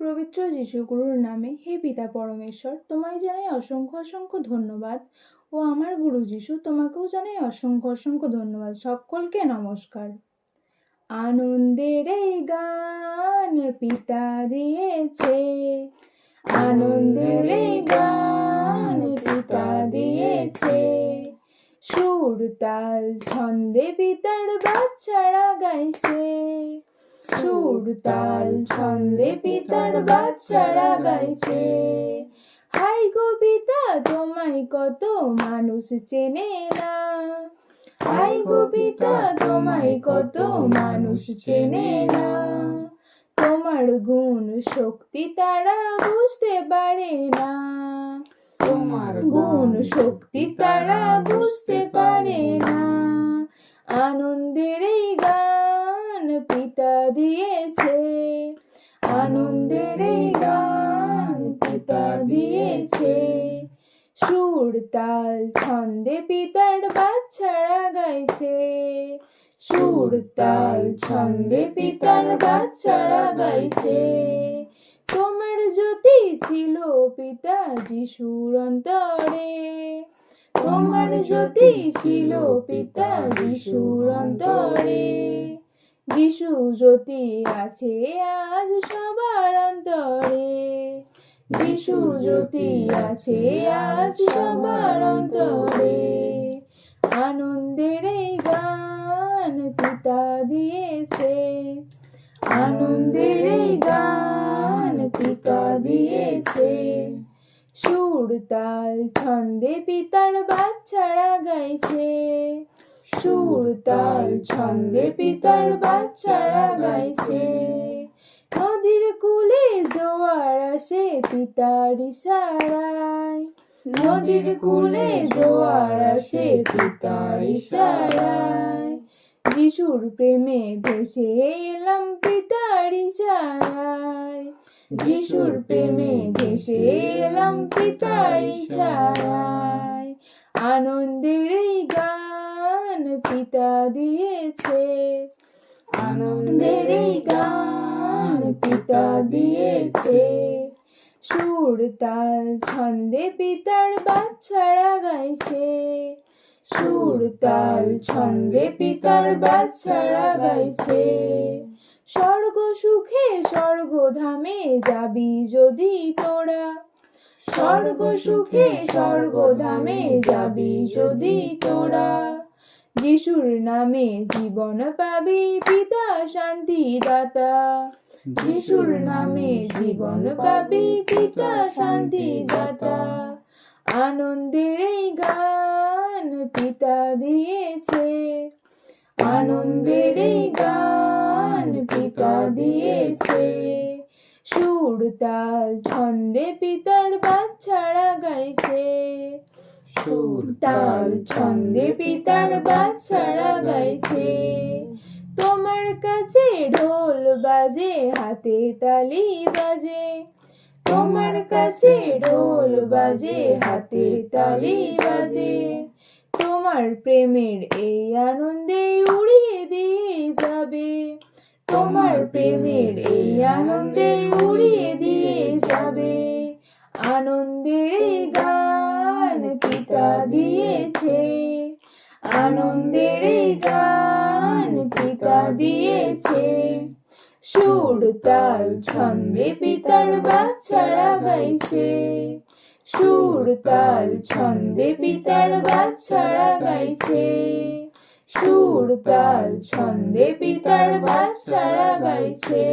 পবিত্র যিশুগুরুর নামে, হে পিতা পরমেশ্বর, তোমায় জানাই অসংখ্য অসংখ্য ধন্যবাদ। ও আমার গুরু যিশু, তোমাকেও জানাই অসংখ্য অসংখ্য ধন্যবাদ। সকলকে নমস্কার। আনন্দের এই গান পিতা দিয়েছে। আনন্দের এই গান পিতা দিয়েছে। সুর তাল ছন্দে পিতার বাচ্চারা গাইছে। সুর তাল ছন্দে পিতার বাচ্চারা গাইছে। হাই গো পিতা, তোমায় কত মানুষ চেনে না। হাই গো পিতা, তোমায় কত মানুষ চেনে না। তোমার গুণ শক্তি তারা বুঝতে পারে না। তোমার গুণ শক্তি তারা বুঝতে পারে না। আনন্দের এই গান পিতা দিয়েছে। আনন্দের এই গান পিতা দিয়েছে। সুর, তাল, ছন্দে পিতার বাচ্চারা গাইছে। সুর, তাল, ছন্দে পিতার বাচ্চারা গাইছে। তোমার জ্যোতি ছিল পিতা যিশুর অন্তরে। তোমার জ্যোতি ছিল পিতা যিশুর অন্তরে। যিশু জ্যোতি আছে আজ সবার অন্তরে। যিশু জ্যোতি আছে আজ সবার অন্তরে। আনন্দের এই গান পিতা দিয়েছে। আনন্দের এই গান পিতা দিয়েছে। সুর তাল ছন্দে পিতার বাচ্চারা গাইছে। সুর তাল ছন্দে পিতার বাচ্চারা গাইছে। নদীর কুলে জোয়ার আসে পিতার ইশারায়। নদীর কুলে জোয়ার আসে পিতার ইশারায়। যিশুর প্রেমে ভেসে এলাম পিতার ইশারায়। যিশুর প্রেমে ভেসে এলাম পিতার ইশারায়। আনন্দের এই গান পিতা দিয়েছে। আনন্দের এই গান পিতা দিয়েছে। সুর, তাল, ছন্দে পিতার বাচ্চারা গাইছে। সুর, তাল, ছন্দে পিতার বাচ্চারা গাইছে। স্বর্গ সুখে স্বর্গধামে যাবি যদি তোরা। স্বর্গ সুখে স্বর্গধামে যাবি যদি তোরা। যিশুর নামে জীবন পাবি, পিতা, শান্তি, দাতা। যিশুর নামে জীবন পাবি, পিতা, শান্তি, দাতা। আনন্দের এই গান পিতা দিয়েছে। আনন্দের এই গান পিতা দিয়েছে। সুর তাল ছন্দে পিতার বাচ্চারা গাইছে। সুর তাল ছন্দে পিতার বাচ্চারা গাইছে। তোমার কাছে ঢোল বাজে, হাতে তালি বাজে। তোমার কাছে ঢোল বাজে, হাতে তালি বাজে। তোমার প্রেমের এই আনন্দে উড়িয়ে দিয়ে যাবে। তোমার প্রেমের এই আনন্দে দিয়েছে। আনন্দের গান পিতা দিয়েছে। সুর, তাল, ছন্দে পিতার বাচ্চারা গাইছে। সুর, তাল, ছন্দে পিতার বাচ্চারা গাইছে। সুর, তাল, ছন্দে পিতার বাচ্চারা গাইছে।